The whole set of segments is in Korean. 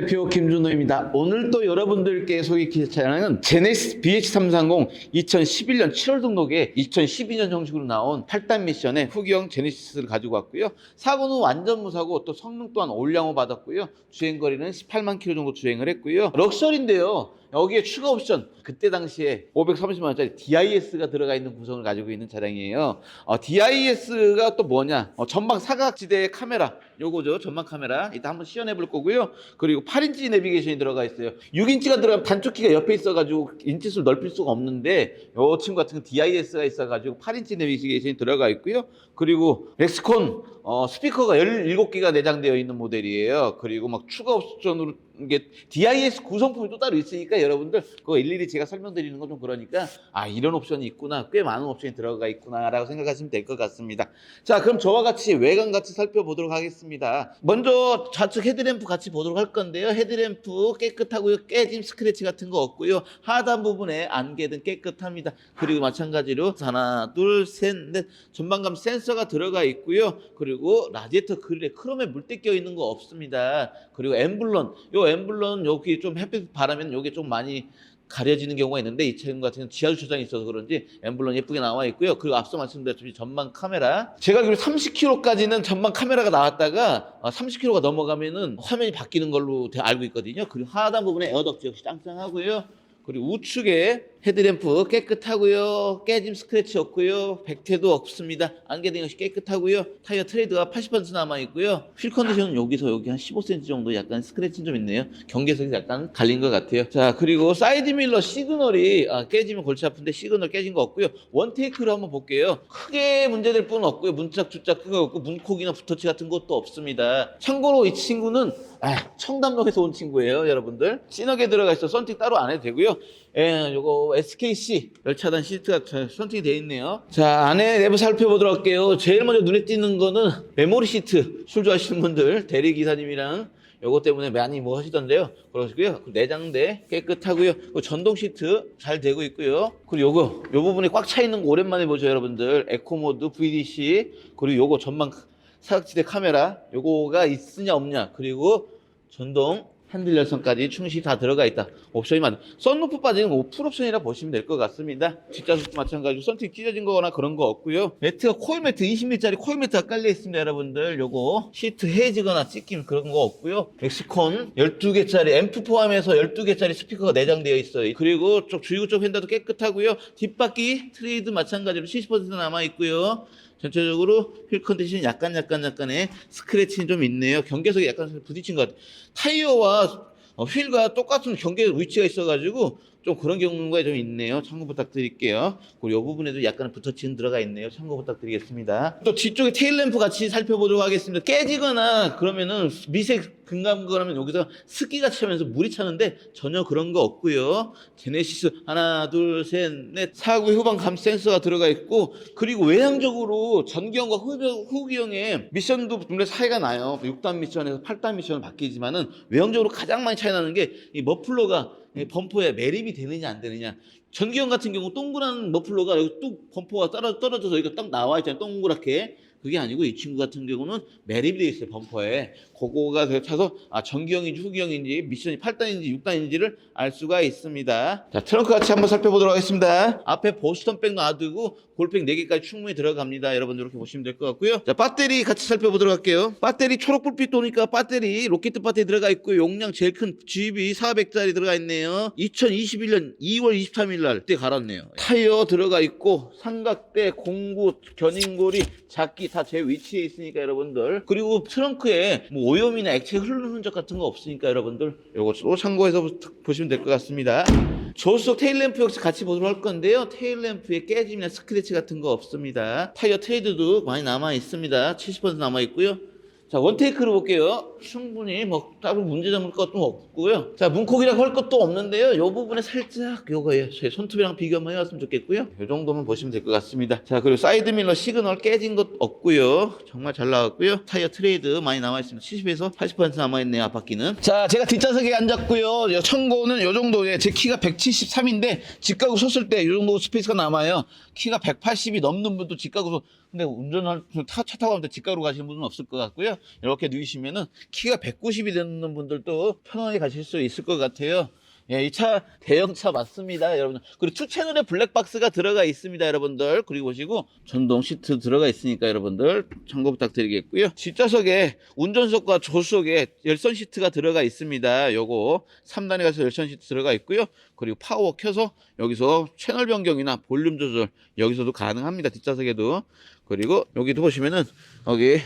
대표 김준호입니다. 오늘 또 여러분들께 소개할 차량은 제네시스 BH330 2011년 7월 등록에 2012년 정식으로 나온 8단 미션의 후기형 제네시스를 가지고 왔고요. 사고는 완전 무사고 또 성능 또한 올량호 받았고요. 주행거리는 18만 킬로 정도 주행을 했고요. 럭셔리인데요. 여기에 추가 옵션 그때 당시에 530만 원짜리 DIS가 들어가 있는 구성을 가지고 있는 차량이에요. 어, DIS가 또 뭐냐? 어, 전방 사각지대 카메라 요거죠. 전방 카메라 이따 한번 시연해 볼 거고요. 그리고 8인치 내비게이션이 들어가 있어요. 6인치가 들어가면 단축키가 옆에 있어가지고 인치수를 넓힐 수가 없는데 요 친구 같은 건 DIS가 있어가지고 8인치 내비게이션이 들어가 있고요. 그리고 렉스콘 어, 스피커가 17개가 내장되어 있는 모델이에요. 그리고 막 추가 옵션으로 이게 DIS 구성품이 또 따로 있으니까 여러분들 그거 일일이 제가 설명드리는 건 좀 그러니까 아 이런 옵션이 있구나 꽤 많은 옵션이 들어가 있구나라고 생각하시면 될 것 같습니다. 자 그럼 저와 같이 외관 같이 살펴보도록 하겠습니다. 먼저 좌측 헤드램프 같이 보도록 할 건데요. 헤드램프 깨끗하고요. 깨짐 스크래치 같은 거 없고요. 하단 부분에 안개 등 깨끗합니다. 그리고 마찬가지로 하나 둘셋넷 전방감 센서가 들어가 있고요. 그리고 라디에이터 그릴에 크롬에 물때 껴 있는 거 없습니다. 그리고 엠블런 요 엠블런 여기 좀 햇빛 바라면 요게 좀 많이 가려지는 경우가 있는데 이 차량 같은 경우는 지하 주차장이 있어서 그런지 엠블런 예쁘게 나와 있고요. 그리고 앞서 말씀드렸듯이 전방 카메라 제가 알기로 30km까지는 전방 카메라가 나왔다가 30km가 넘어가면은 화면이 바뀌는 걸로 대- 알고 있거든요. 그리고 하단 부분에 에어덕트 역시 짱짱하고요. 그리고 우측에 헤드램프 깨끗하고요. 깨짐 스크래치 없고요. 백태도 없습니다. 안개등 역시 깨끗하고요. 타이어 트레이드가 80% 남아 있고요. 휠 컨디션은 여기서 여기 한 15cm 정도 약간 스크래치 좀 있네요. 경계석이 약간 갈린 것 같아요. 자 그리고 사이드 밀러 시그널이 아, 깨지면 골치 아픈데 시그널 깨진 거 없고요. 원테이크로 한번 볼게요. 크게 문제될 뿐 없고요. 문짝 주짝 크게 없고 문콕이나 붓터치 같은 것도 없습니다. 참고로 이 친구는 아, 청담동에서 온 친구예요, 여러분들. 진하게 들어가 있어 썬팅 따로 안 해도 되고요. 예, 요거 SKC 열차단 시트가 잘 선팅이 되어 있네요. 자, 안에 내부 살펴보도록 할게요. 제일 먼저 눈에 띄는 거는 메모리 시트. 술 좋아하시는 분들, 대리 기사님이랑 요거 때문에 많이 뭐 하시던데요. 그러시고요. 그 내장대 깨끗하고요. 그 전동 시트 잘 되고 있고요. 그리고 요거 요 부분에 꽉차 있는 거 오랜만에 보죠, 여러분들. 에코 모드 VDC 그리고 요거 전방 사각지대 카메라 요거가 있으냐 없냐 그리고 전동 핸들 열선까지 충실히 다 들어가 있다. 옵션이 많아 썬루프 빠지는 거 풀옵션이라 보시면 될 것 같습니다. 뒷좌석도 마찬가지로 썬팅 찢어진 거나 그런 거 없고요. 매트가 코일 매트 20mm짜리 코일 매트가 깔려 있습니다 여러분들. 요거 시트 헤지거나 찢김 그런 거 없고요. 멕시콘 12개짜리 앰프 포함해서 12개짜리 스피커가 내장되어 있어요. 그리고 쪽 주유구 쪽 휀다도 깨끗하고요. 뒷바퀴 트레이드 마찬가지로 70% 남아 있고요 전체적으로 휠 컨디션이 약간 약간 약간의 스크래치는 좀 있네요. 경계석이 약간 부딪힌 것 같아요. 타이어와 어, 휠과 똑같은 경계 위치가 있어가지고 좀 그런 경우가 좀 있네요. 참고 부탁드릴게요. 그리고 이 부분에도 약간 붙어치는 들어가 있네요. 참고 부탁드리겠습니다. 또 뒤쪽에 테일램프 같이 살펴보도록 하겠습니다. 깨지거나 그러면은 미세 그러면 여기서 습기가 차면서 물이 차는데 전혀 그런 거 없고요. 제네시스 하나 둘 셋 넷 사구 후방 감 센서가 들어가 있고 그리고 외향적으로 전기형과 후- 후기형의 미션도 분명 차이가 나요. 6단 미션에서 8단 미션을 바뀌지만은 외형적으로 가장 많이 차이 나는 게 이 머플러가 이 범퍼에 매립이 되느냐 안 되느냐. 전기형 같은 경우 동그란 머플러가 여기 뚝 범퍼가 떨어, 떨어져서 여기가 딱 나와 있잖아요. 동그랗게. 그게 아니고 이 친구 같은 경우는 매립이 되어 있어요. 범퍼에. 그거가 차서 아, 전기형인지 후기형인지 미션이 8단인지 6단인지를 알 수가 있습니다. 자, 트렁크 같이 한번 살펴보도록 하겠습니다. 앞에 보스턴백 놔두고 골백 4개까지 충분히 들어갑니다. 여러분 이렇게 보시면 될 것 같고요. 자, 배터리 같이 살펴보도록 할게요. 배터리 초록 불빛 도니까 배터리 로켓 배터리 들어가 있고 용량 제일 큰 GB 400짜리 들어가 있네요. 2021년 2월 23일 날 때 갈았네요. 타이어 들어가 있고 삼각대, 공구, 견인고리, 잡기 다 제 위치에 있으니까 여러분들 그리고 트렁크에 뭐 오염이나 액체 흐르는 흔적 같은 거 없으니까 여러분들 요것도 참고해서 보- 보시면 될 것 같습니다. 조수석 테일램프 역시 같이 보도록 할 건데요. 테일램프에 깨짐이나 스크래치 같은 거 없습니다. 타이어 트레이드도 많이 남아 있습니다. 70% 남아 있고요. 자, 원테이크로 볼게요. 충분히 뭐 따로 문제 잡을 것도 없고요. 자, 문콕이라고 할 것도 없는데요. 요 부분에 살짝 요거예요. 제 손톱이랑 비교 한번 해왔으면 좋겠고요. 요 정도만 보시면 될 것 같습니다. 자, 그리고 사이드 밀러 시그널 깨진 것 없고요. 정말 잘 나왔고요. 타이어 트레이드 많이 남아 있습니다. 70에서 80% 남아 있네요. 앞바퀴는. 자, 제가 뒷좌석에 앉았고요. 요 청고는 요 정도에 제 키가 173인데 직가구 섰을 때요 정도 스페이스가 남아요. 키가 180이 넘는 분도 직가구 서 근데 운전할 차, 차 타고 가면 직가로 가시는 분은 없을 것 같고요. 이렇게 누이시면은 키가 190이 되는 분들도 편하게 가실 수 있을 것 같아요. 예, 이 차 대형차 맞습니다, 여러분들. 그리고 투 채널에 블랙박스가 들어가 있습니다, 여러분들. 그리고 보시고 전동 시트 들어가 있으니까 여러분들 참고 부탁드리겠고요. 뒷좌석에 운전석과 조수석에 열선 시트가 들어가 있습니다. 요거 3단에 가서 열선 시트 들어가 있고요. 그리고 파워 켜서 여기서 채널 변경이나 볼륨 조절 여기서도 가능합니다. 뒷좌석에도. 그리고 여기도 보시면은 여기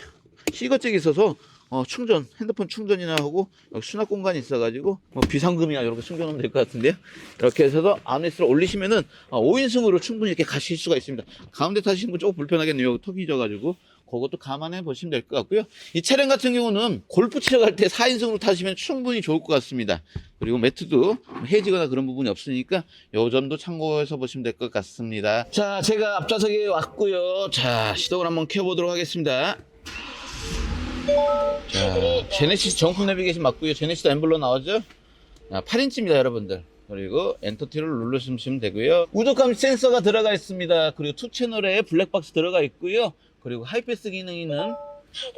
시거잭이 있어서 어, 충전, 핸드폰 충전이나 하고 수납 공간이 있어가지고 뭐 비상금이나 이렇게 충전하면 될 것 같은데요. 이렇게 해서 아웃렛으로 올리시면은 어, 5인승으로 충분히 이렇게 가실 수가 있습니다. 가운데 타시는 분 조금 불편하겠네요. 턱이 져가지고 그것도 감안해 보시면 될 것 같고요. 이 차량 같은 경우는 골프 치러 갈 때 4인승으로 타시면 충분히 좋을 것 같습니다. 그리고 매트도 해지거나 그런 부분이 없으니까 요 점도 참고해서 보시면 될 것 같습니다. 자, 제가 앞좌석에 왔고요. 자, 시동을 한번 켜보도록 하겠습니다. 자, 제네시스 정품 내비게이션 맞고요. 제네시스 엠블러 나오죠? 아, 8인치입니다, 여러분들. 그리고 엔터티를 눌러주시면 되고요. 우적감 센서가 들어가 있습니다. 그리고 투 채널에 블랙박스 들어가 있고요. 그리고 하이패스 기능이 있는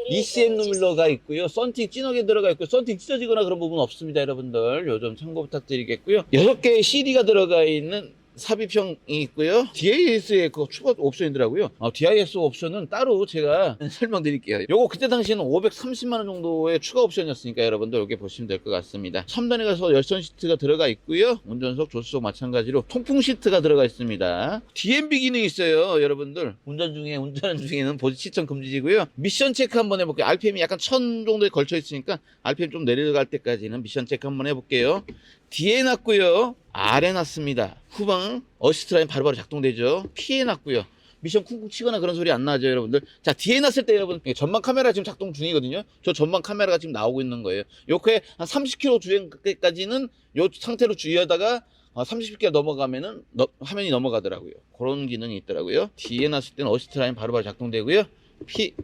ECM 누밀러가 있고요. 썬팅 진하게 들어가 있고 썬팅 찢어지거나 그런 부분 없습니다, 여러분들. 요점 참고 부탁드리겠고요. 6개의 CD가 들어가 있는 삽입형이 있고요. DIS의 그 추가 옵션이더라고요. 어, DIS 옵션은 따로 제가 설명드릴게요. 요거 그때 당시에는 530만 원 정도의 추가 옵션이었으니까 여러분들 여기 보시면 될 것 같습니다. 3단에 가서 열선 시트가 들어가 있고요. 운전석, 조수석 마찬가지로 통풍 시트가 들어가 있습니다. DMB 기능이 있어요, 여러분들. 운전 중에 운전하는 중에는 보지 시청 금지지고요. 미션 체크 한번 해볼게요. RPM이 약간 1000 정도에 걸쳐 있으니까 RPM 좀 내려갈 때까지는 미션 체크 한번 해볼게요. 뒤에 놨고요. 아래 놨습니다. 후방 어시스트 라인 바로바로 작동되죠. 피해 놨고요. 미션 쿵쿵 치거나 그런 소리 안 나죠, 여러분들. 자, 뒤에 놨을 때 여러분, 전방 카메라 지금 작동 중이거든요. 저 전방 카메라가 지금 나오고 있는 거예요. 요게 한 30km 주행 때까지는 요 상태로 주의하다가 어, 30km 넘어가면은 너- 화면이 넘어가더라고요. 그런 기능이 있더라고요. 뒤에 놨을 때는 어시스트 라인 바로바로 작동되고요. 피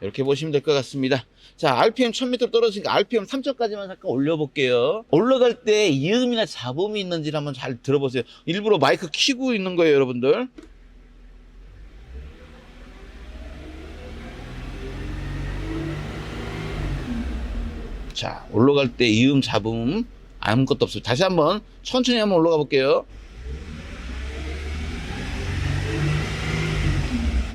이렇게 보시면 될 것 같습니다. 자, RPM 1000m 떨어지니까 RPM 3000까지만 잠깐 올려볼게요. 올라갈 때 이음이나 잡음이 있는지를 한번 잘 들어보세요. 일부러 마이크 키고 있는 거예요, 여러분들. 자, 올라갈 때 이음, 잡음 아무것도 없어요. 다시 한번 천천히 한번 올라가 볼게요.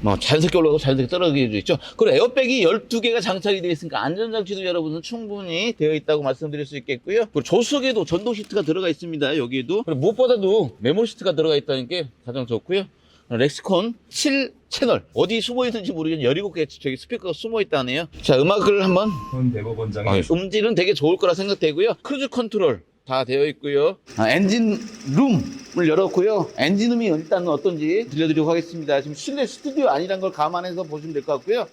뭐 자연스럽게 올라가고 자연스럽게 떨어지기도 있죠. 그리고 에어백이 12개가 장착이 되어 있으니까 안전장치도 여러분은 충분히 되어 있다고 말씀드릴 수 있겠고요. 그리고 조수석에도 전동 시트가 들어가 있습니다. 여기에도. 그리고 무엇보다도 메모 시트가 들어가 있다는 게 가장 좋고요. 렉스콘 7 채널 어디 숨어 있는지 모르겠는데 17개 저기 스피커가 숨어 있다네요. 자 음악을 한번 아, 음질은 되게 좋을 거라 생각되고요. 크루즈 컨트롤 다 되어 있고요. 아, 엔진 룸을 열었고요. 엔진 룸이 일단 어떤지 들려드리도록 하겠습니다. 지금 실내 스튜디오 아니란 걸 감안해서 보시면 될 것 같고요.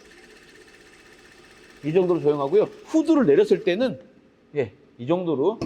이 정도로 조용하고요. 후드를 내렸을 때는 예, 이 정도로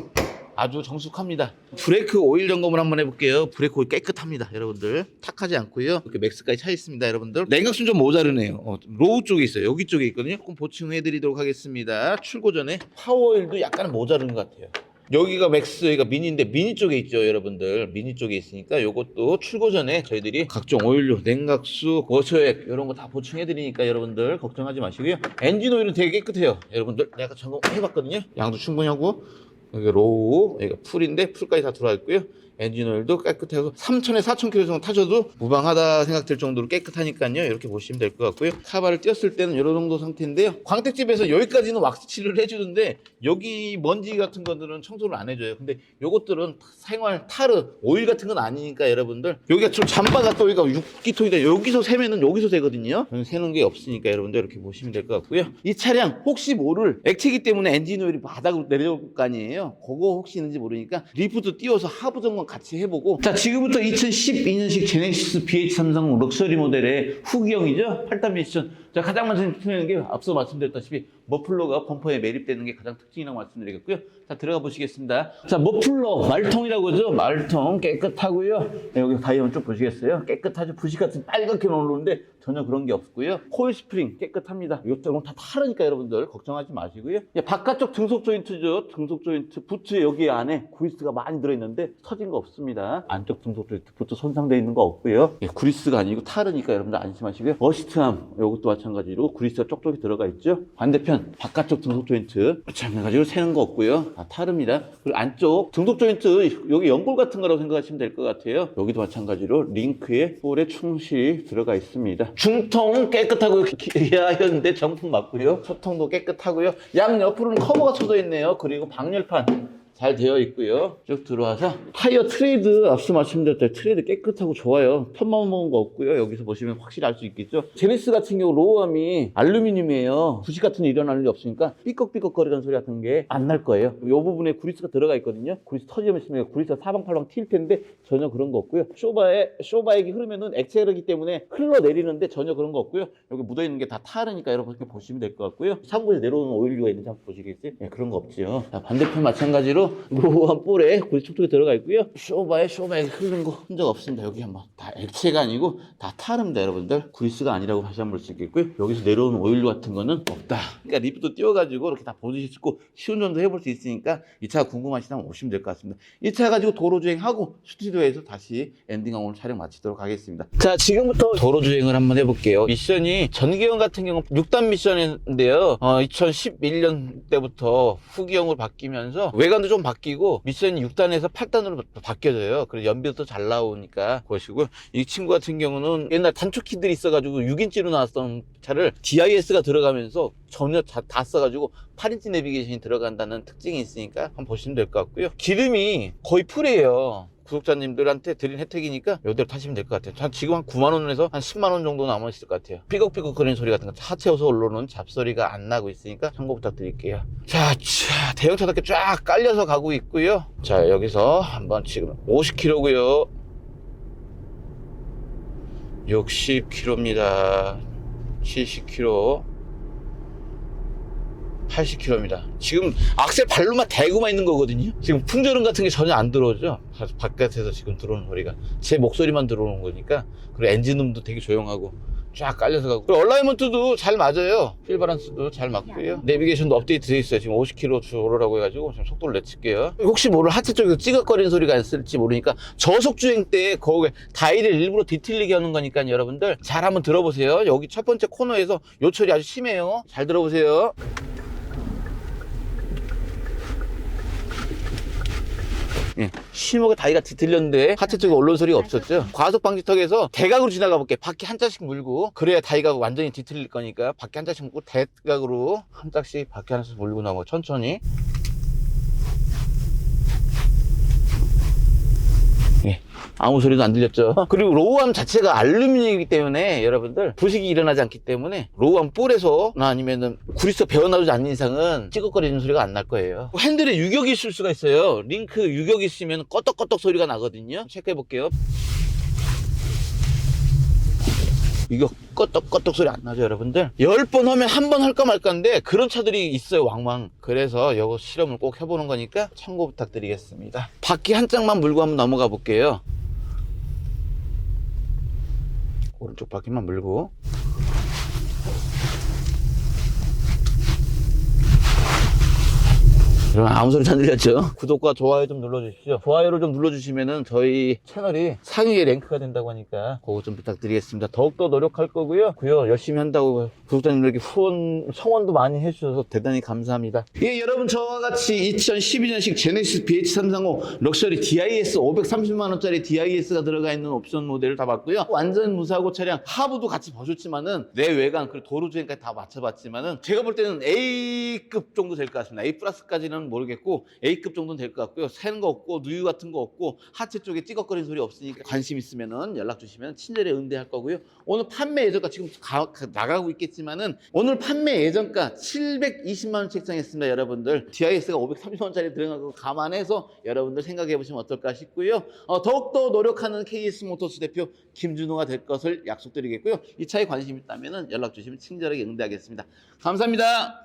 아주 정숙합니다. 브레이크 오일 점검을 한번 해볼게요. 브레이크 오일 깨끗합니다, 여러분들. 탁하지 않고요. 이렇게 맥스까지 차 있습니다, 여러분들. 냉각수는 좀 모자르네요. 어, 로우 쪽에 있어요. 여기 쪽에 있거든요. 조금 보충해드리도록 하겠습니다. 출고 전에 파워오일도 약간 모자른 것 같아요. 여기가 맥스, 여기가 미니인데 미니 쪽에 있죠, 여러분들. 미니 쪽에 있으니까 요것도 출고 전에 저희들이 각종 오일료, 냉각수, 워셔액 이런 거 다 보충해 드리니까 여러분들 걱정하지 마시고요. 엔진 오일은 되게 깨끗해요, 여러분들. 내가 점검해 봤거든요. 양도 충분히 하고 여기 로우, 여기가 풀인데 풀까지 다 들어와 있고요. 엔진 오일도 깨끗해서 3,000에 4,000km 정도 타셔도 무방하다 생각될 정도로 깨끗하니까요. 이렇게 보시면 될 것 같고요. 카바를 띄었을 때는 이런 정도 상태인데요. 광택집에서 여기까지는 왁스칠을 해주는데 여기 먼지 같은 것들은 청소를 안 해줘요. 근데 요것들은 생활 타르 오일 같은 건 아니니까 여러분들 여기가 좀 잠바가 또 여기가 육기통이다. 여기서 세면은 여기서 세거든요. 세는 게 없으니까 여러분들 이렇게 보시면 될 것 같고요. 이 차량 혹시 모를 액체기 때문에 엔진 오일이 바닥으로 내려올 거 아니에요. 그거 혹시 있는지 모르니까 리프트 띄워서 하부 점검 같이 해보고 자 지금부터 2012년식 제네시스 BH30 럭셔리 모델의 후기형이죠. 8단 미션 자 자, 가장 먼저 특징인 게 앞서 말씀드렸다시피 머플러가 범퍼에 매립되는 게 가장 특징이라고 말씀드리겠고요. 자, 들어가 보시겠습니다. 자, 머플러 말통이라고 하죠. 말통 깨끗하고요. 네, 여기 다이아몬드 좀 보시겠어요? 깨끗하죠. 부식 같은 빨갛게 나오는데 전혀 그런 게 없고요. 코일 스프링 깨끗합니다. 이것저것 다 타르니까 여러분들 걱정하지 마시고요. 예, 바깥쪽 등속 조인트죠. 등속 조인트 부츠 여기 안에 구리스가 많이 들어있는데 터진 거 없습니다. 안쪽 등속 조인트 부츠 손상되어 있는 거 없고요. 예, 구리스가 아니고 타르니까 여러분들 안심하시고요. 어시트함 이것도 마찬가지 로 구리스가 쪽쪽이 들어가 있죠. 반대편 바깥쪽 등속 조인트 마찬가지로 새는 거 없고요. 다 타릅니다. 그리고 안쪽 등속 조인트 여기 연골 같은 거라고 생각하시면 될 것 같아요. 여기도 마찬가지로 링크에 볼에 충실히 들어가 있습니다. 중통 깨끗하고 기아였는데 정품 맞고요. 소통도 깨끗하고요. 양 옆으로는 커버가 쳐져 있네요. 그리고 방열판 잘 되어 있고요. 쭉 들어와서 타이어 트레이드 앞서 말씀드렸던 트레이드 깨끗하고 좋아요. 편만 먹은 거 없고요. 여기서 보시면 확실히 알 수 있겠죠. 제네시스 같은 경우 로우함이 알루미늄이에요. 부식 같은 일 일어날 일이 없으니까 삐걱삐걱 거리는 소리 같은 게 안 날 거예요. 이 부분에 구리스가 들어가 있거든요. 구리스 터지면 있으면 구리스가 사방팔방 튈 텐데 전혀 그런 거 없고요. 쇼바에 쇼바액이 흐르면은 액체르기 때문에 흘러내리는데 전혀 그런 거 없고요. 여기 묻어 있는 게 다 타르니까 여러분 그렇게 보시면 될 것 같고요. 상부에 내려오는 오일류가 있는지 한번 보시겠어요? 네, 그런 거 없지요. 자, 반대편 마찬가지로 로우한 볼에 구리 촉촉이 들어가 있고요. 쇼바에 쇼바액 흐르는 거 흔적 없습니다. 여기 한번 다 액체가 아니고 다 타릅니다, 여러분들. 구리스가 아니라고 다시 한 번 볼 수 있겠고요. 여기서 내려오는 오일류 같은 거는 없다. 그러니까 리프트 띄워가지고 이렇게 다 보실 수 있고 시운전도 해볼 수 있으니까 이 차가 궁금하시다면 오시면 될 것 같습니다. 이 차 가지고 도로 주행하고 스튜디오에서 다시 엔딩하고 오늘 촬영 마치도록 하겠습니다. 자, 지금부터 도로 주행을 한번 해볼게요. 미션이 전기형 같은 경우 6단 미션인데요. 어, 2011년 때부터 후기형으로 바뀌면서 외관도 좀 바뀌고 미션이 6단에서 8단으로 바뀌어져요. 그래서 연비도 잘 나오니까 그것이고 이 친구 같은 경우는 옛날 단초키들이 있어가지고 6인치로 나왔던 차를 DIS가 들어가면서 전혀 다, 다 써가지고 8인치 내비게이션이 들어간다는 특징이 있으니까 한번 보시면 될 것 같고요. 기름이 거의 풀이에요. 구독자님들한테 드린 혜택이니까 이대로 타시면 될 것 같아요. 한 지금 한 9만 원에서 한 10만 원 정도 남아 있을 것 같아요. 삐걱삐걱 거리는 소리 같은 거 하체에서 올라오는 잡소리가 안 나고 있으니까 참고 부탁드릴게요. 자, 자 대형차답게 쫙 깔려서 가고 있고요. 자, 여기서 한번 지금 50km고요. 60km입니다. 70km. 80km입니다. 지금 악셀 발로만 대고만 있는 거거든요. 지금 풍절음 같은 게 전혀 안 들어오죠. 바- 바깥에서 지금 들어오는 소리가 제 목소리만 들어오는 거니까 그리고 엔진음도 되게 조용하고 쫙 깔려서 가고 그리고 얼라이먼트도 잘 맞아요. 휠 바란스도 잘 맞고요. 내비게이션도 업데이트 돼 있어요. 지금 50km 주로라고 해가지고 지금 속도를 내칠게요. 혹시 모를 하체 쪽에서 찌걱거리는 소리가 있을지 모르니까 저속 주행 때 거기 다이를 일부러 뒤틀리게 하는 거니까 여러분들 잘 한번 들어보세요. 여기 첫 번째 코너에서 요철이 아주 심해요. 잘 들어보세요. 예, 심하게 다리가 뒤틀렸는데 하체 쪽에 올라온 소리가 없었죠. 과속 방지턱에서 대각으로 지나가 볼게. 바퀴 한 짝씩 물고 그래야 다리가 완전히 뒤틀릴 거니까 바퀴 한 짝씩 물고 대각으로 한 짝씩 바퀴 하나씩 물고 나고 천천히. 예. 아무 소리도 안 들렸죠. 그리고 로우암 자체가 알루미늄이기 때문에 여러분들 부식이 일어나지 않기 때문에 로우암 볼에서나 아니면은 구리스 배어나오지 않는 이상은 찌걱거리는 소리가 안 날 거예요. 핸들에 유격이 있을 수가 있어요. 링크 유격이 있으면 꺼떡꺼떡 소리가 나거든요. 체크해 볼게요. 이거 껐떡껐떡 소리 안 나죠 여러분들? 10번 하면 한 번 할까 말까인데 그런 차들이 있어요 왕왕. 그래서 이거 실험을 꼭 해보는 거니까 참고 부탁드리겠습니다. 바퀴 한 짝만 물고 한번 넘어가 볼게요. 오른쪽 바퀴만 물고 여러분 아무 소리도 안 들렸죠? 구독과 좋아요 좀 눌러주십시오. 좋아요를 좀 눌러주시면은 저희 채널이 상위에 랭크가 된다고 하니까 그거 좀 부탁드리겠습니다. 더욱더 노력할 거고요. 고요 열심히 한다고 구독자님들에게 후원, 성원도 많이 해주셔서 대단히 감사합니다. 예, 여러분 저와 같이 2012년식 제네시스 BH330 럭셔리 DIS 530만원짜리 DIS가 들어가 있는 옵션 모델을 다 봤고요. 완전 무사고 차량 하부도 같이 봐줬지만은 내 외관 그리고 도로 주행까지 다 맞춰봤지만은 제가 볼 때는 A급 정도 될 것 같습니다. A 플러스까지는 모르겠고 A급 정도는 될 것 같고요. 새는 거 없고 누유 같은 거 없고 하체 쪽에 찌걱거리는 소리 없으니까 관심 있으면은 연락 주시면 친절히 응대할 거고요. 오늘 판매 예정가 지금 가- 가- 나가고 있겠지만은 오늘 판매 예정가 720만 원 책정했습니다, 여러분들. DIS가 530만 원짜리 들어간 거 감안해서 여러분들 생각해 보시면 어떨까 싶고요. 어, 더욱더 노력하는 KS 모터스 대표 김준호가 될 것을 약속드리겠고요. 이 차에 관심 있다면은 연락 주시면 친절하게 응대하겠습니다. 감사합니다.